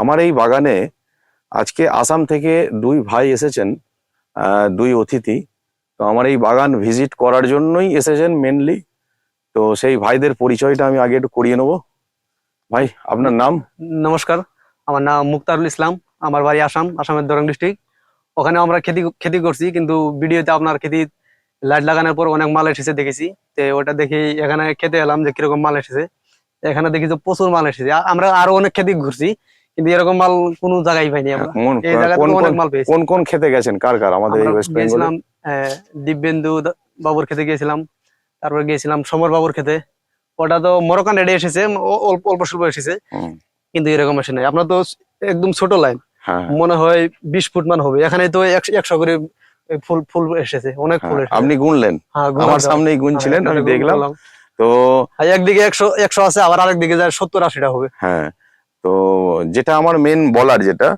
আমার এই বাগানে আজকে আসাম থেকে দুই ভাই এসেছেন দুই অতিথি। তো আমার এই বাগান ভিজিট করার জন্যই এসেছেন মেনলি তো সেই ভাইদের পরিচয়টা আমি আগে একটু করিয়ে নেব। ভাই, আপনার নাম? নমস্কার, আমার নাম মুক্তারুল ইসলাম। আমার বাড়ি আসাম, আসামের দরং ডিস্ট্রিক্ট। ওখানে আমরা খেতি খেতি করছি, কিন্তু ভিডিওতে আপনার খেতি লাইট লাগানোর পর অনেক মাল এসেছে দেখেছি। তো ওটা দেখি এখানে খেতে এলাম যে কীরকম মাল এসেছে। এখানে দেখি যে প্রচুর মাল এসেছে। আমরা আরও অনেক খেতে ঘুরছি কিন্তু এরকম মাল কোনো জায়গায় পাইনি আমরা। এই জায়গাতে কোন অনেক কোন- মাল পেয়েছি। কোন কোন খেতে গেছেন? কার কার? আমাদের এই ওয়েস্ট বেঙ্গলে দিব্যেন্দু বাবুর খেতে গিয়েছিলাম। তারপর গিয়েছিলাম সমর বাবুর খেতে। ওটা তো মরকান রেডে এসেছে অল্প অল্প স্বল্প এসেছে। কিন্তু এরকম আসে নাই। আপনার তো একদম ছোট লাইন হ্যাঁ। মনে হয় বিশ ফুট মান হবে। এখানে তো একশো করে ফুল ফুল এসেছে অনেক ফুল আপনি গুনলেন? হ্যাঁ, আমার। সামনেই গুনছিলেন হ্যাঁ, আমি দেখলাম। তো একদিকে একশো একশো আছে আবার আরেকদিকে যায় সত্তর আশিটা হবে। হ্যাঁ। তো যেটা আমার মেন বলার যেটা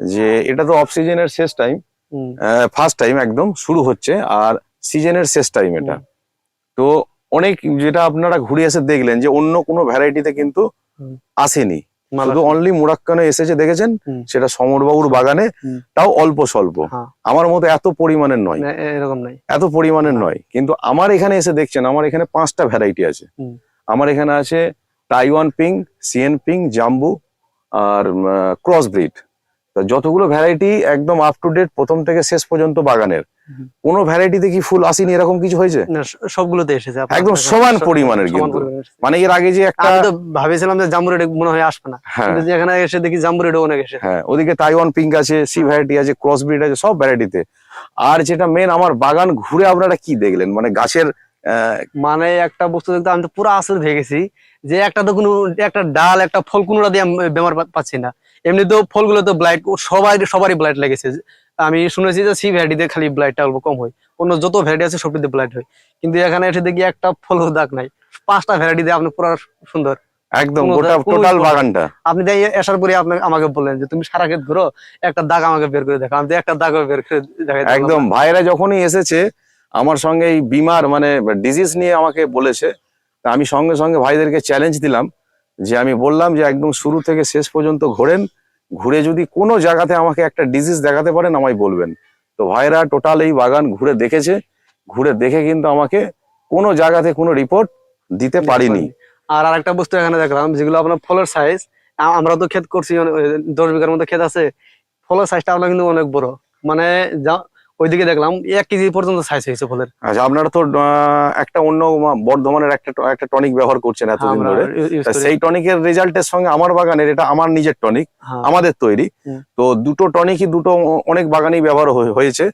যে এটা তো অফ সিজনের শেষ টাইম ফার্স্ট টাইম একদম শুরু হচ্ছে আর সিজনের শেষ টাইম এটা। তো অনেক যেটা আপনারা ঘুরে এসে দেখলেন যে অন্য কোনো ভ্যারাইটিতে কিন্তু আসেনি। শুধু। অনলি মুরাক্কানে এসেছে দেখেছেন? সেটা সমরবাবুর বাগানে তাও অল্প স্বল্প। হ্যাঁ। আমার মতো এত পরিমাণের নয়। এরকম নাই এত পরিমাণের নয়। কিন্তু আমার এখানে এসে দেখছেন আমার এখানে পাঁচটা ভ্যারাইটি আছে। আমার এখানে আছে টাইওয়ান পিং সিএন পিং জাম্বু আর ক্রস ব্রিড যতগুলো ভ্যারাইটি একদম আপ টু ডেট প্রথম থেকে শেষ পর্যন্ত বাগানের। কোনো ভ্যারাইটিতে কি ফুল আসেনি এরকম কিছু হয়েছে? সবগুলোতে এসেছে একদম সমান পরিমাণের কিন্তু। মানে এর আগে যে একটা আমি তো ভাবেছিলাম যে জাম্বুরেড মনে হয় আসবে না। হ্যাঁ। কিন্তু এখানে এসে দেখি জাম্বুরেডও অনেক এসে হ্যাঁ ওদিকে তাইওয়ান পিঙ্ক আছে সি ভ্যারাইটি আছে ক্রস ব্রিড আছে সব ভ্যারাইটিতে আর যেটা মেন আমার বাগান ঘুরে আপনারা কি দেখলেন? মানে গাছের মানে একটা বস্তু দেখতে আমি তো পুরো হয়ে গেছি যে একটা তো কোনো একটা ডাল একটা ফল কোনোটা দিয়ে আমি বেমার পাচ্ছি না। এমনি তো ফলগুলো তো ব্লাইট সবাই সবারই ব্লাইট লেগেছে। আমি শুনেছি যে সি ভ্যারাইটিতে খালি ব্লাইটটা অল্প কম হয়। অন্য যত ভ্যারাইটি আছে সবটিতে ব্লাইট হয়। কিন্তু এখানে এসে দেখি একটা ফল দাগ নাই। পাঁচটা ভ্যারাইটিতে আপনি পুরো সুন্দর। একদম গোটা টোটাল বাগানটা। আপনি তাই আসার পরে আপনি আমাকে বললেন যে তুমি সারা ক্ষেত ঘুরো একটা দাগ আমাকে বের করে দেখো আমি একটা দাগ বের করে দেখাই একদম ভাইরা যখনই এসেছে আমার সঙ্গে এই বিমার মানে ডিজিজ নিয়ে আমাকে বলেছে তা আমি সঙ্গে সঙ্গে ভাইদেরকে চ্যালেঞ্জ দিলাম যে আমি বললাম যে একদম শুরু থেকে শেষ পর্যন্ত ঘোরেন ঘুরে যদি কোনো জায়গাতে আমাকে একটা ডিজিজ দেখাতে পারেন আমায় বলবেন। তো ভাইরা টোটাল এই বাগান ঘুরে দেখেছে ঘুরে দেখে কিন্তু আমাকে কোনো জায়গাতে কোনো রিপোর্ট দিতে পারিনি। আর আরেকটা বস্তু এখানে দেখলাম যেগুলো আপনার ফলের সাইজ আমরা তো ক্ষেত করছি দশ বিঘার মতো ক্ষেত আছে ফলের সাইজটা আপনার কিন্তু অনেক বড়। মানে যা- ওইদিকে দেখলাম এক কেজি পর্যন্ত সাইজ হয়েছে ফলের। আচ্ছা আপনারা তো একটা অন্য বর্ধমানের একটা একটা টনিক ব্যবহার করছেন এতদিন আমরা ধরে। সেই টনিকের রেজাল্টের সঙ্গে আমার বাগানের এটা আমার নিজের টনিক হ্যাঁ, আমাদের তৈরি। তো দুটো টনিকই দুটো অনেক বাগানেই ব্যবহার হয়ে- হয়েছে।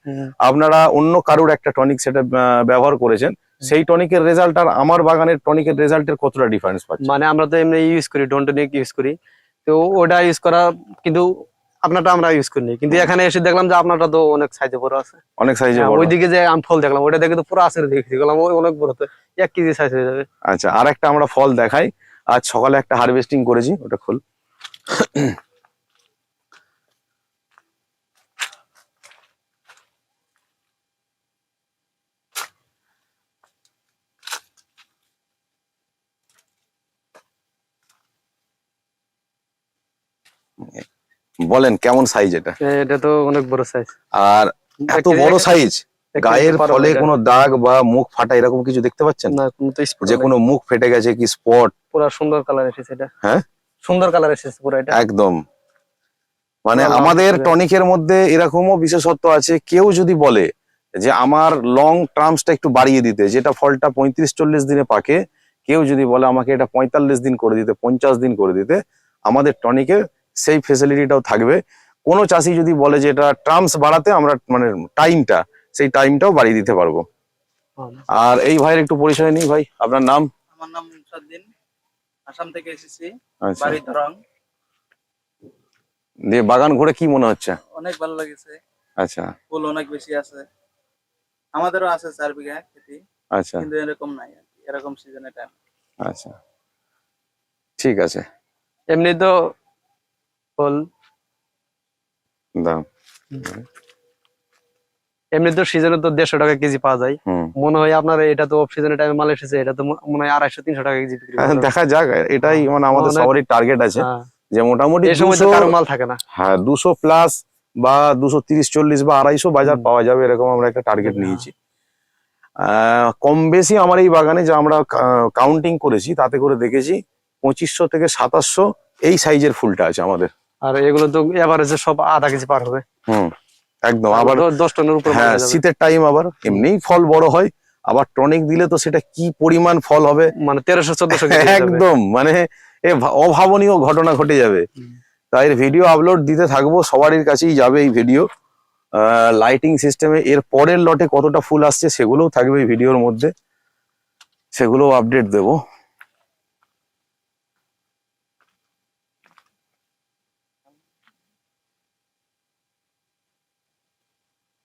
আপনারা অন্য কারুর একটা টনিক সেটা ব্যবহার করেছেন। সেই টনিকের রেজাল্ট আর আমার বাগানের টনিকের রেজাল্টের কতটা ডিফারেন্স পাচ্ছে মানে আমরা তো এমনি ইউজ করি ডন্টনিক ইউজ করি। তো ওটা ইউজ করা কিন্তু আপনারটা আমরা ইউজ করিনি। কিন্তু এখানে এসে দেখলাম যে আপনারটা তো অনেক সাইজে বড় আছে। অনেক সাইজে হ্যাঁ, ওইদিকে যে আমি ফল দেখলাম ওটা দেখে তো পুরো আসরে দেখেছি গেলাম ওই অনেক বড় তো এক কেজি সাইজ হয়ে যাবে। আচ্ছা আর একটা আমরা ফল দেখাই। আজ সকালে একটা হারভেস্টিং করেছি ওটা খোল। বলেন কেমন সাইজ এটা? এটা তো অনেক বড় সাইজ আর এত বড় সাইজ গায়ের ফলে কোনো দাগ বা মুখ ফাটা এরকম কিছু দেখতে পাচ্ছেন? না কোনো তো যে কোনো মুখ ফেটে গেছে কি স্পট পুরো সুন্দর কালার এসেছে এটা। হ্যাঁ? সুন্দর কালার এসেছে পুরো এটা। একদম। মানে আমাদের টনিকের মধ্যে এরকমও বিশেষত্ব আছে। কেউ যদি বলে যে আমার লং টার্মসটা একটু বাড়িয়ে দিতে যেটা ফলটা পঁয়ত্রিশ চল্লিশ দিনে পাকে কেউ যদি বলে আমাকে এটা পঁয়তাল্লিশ দিন করে দিতে পঞ্চাশ দিন করে দিতে আমাদের টনিকে সেই ফেসিলিটিটাও থাকবে। কোনো চাষি যদি বলে যে এটা টার্মস বাড়াতে আমরা মানে টাইমটা সেই টাইমটাও বাড়িয়ে দিতে পারব। আর এই ভাইয়ের একটু পরিচয় নেই ভাই আপনার নাম? আমার নাম মুসাদ্দিন আসাম থেকে এসেছি আচ্ছা। বাড়ি ধরং দিয়ে বাগান ঘুরে কি মনে হচ্ছে? অনেক ভালো লেগেছে। আচ্ছা। ফুল অনেক বেশি আছে। আমাদেরও আছে চার বিঘা খেতি আচ্ছা। কিন্তু এরকম নাই আর কি, এরকম সিজনে টাইম আচ্ছা। ঠিক আছে। এমনি তো ফল দাও এমনি তো সিজনে তো দেড়শো টাকা কেজি পাওয়া যায়। মনে হয় আপনার এটা তো অফ সিজনের টাইমে মাল এসেছে এটা তো মনে হয় আড়াইশো তিনশো টাকা কেজি বিক্রি হ্যাঁ। দেখা যাক এটাই মানে আমাদের সবারই টার্গেট আছে হ্যাঁ, যে মোটামুটি এই সময় তো কারও মাল থাকে না। হ্যাঁ দুশো প্লাস বা দুশো তিরিশ চল্লিশ বা আড়াইশো বাজার পাওয়া যাবে এরকম আমরা একটা টার্গেট নিয়েছি। আহ, কম বেশি আমার এই বাগানে যে আমরা কাউন্টিং করেছি তাতে করে দেখেছি পঁচিশশো থেকে সাতাশশো এই সাইজের ফুলটা আছে আমাদের। আর এগুলো তো এভারেজে সব আধা কেজি পার হবে। হুম একদম। আবার দশ টনের উপরে হ্যাঁ শীতের টাইম আবার এমনিই ফল বড় হয়। আবার টনিক দিলে তো সেটা কি পরিমাণ ফল হবে? মানে তেরোশো চোদ্দশো কেজি একদম মানে এ অভাবনীয় ঘটনা ঘটে যাবে। তাই ভিডিও আপলোড দিতে থাকব সবারই কাছেই যাবে এই ভিডিও লাইটিং সিস্টেমে এর পরের লটে কতটা ফুল আসছে সেগুলোও থাকবে এই ভিডিওর মধ্যে। সেগুলোও আপডেট দেবো।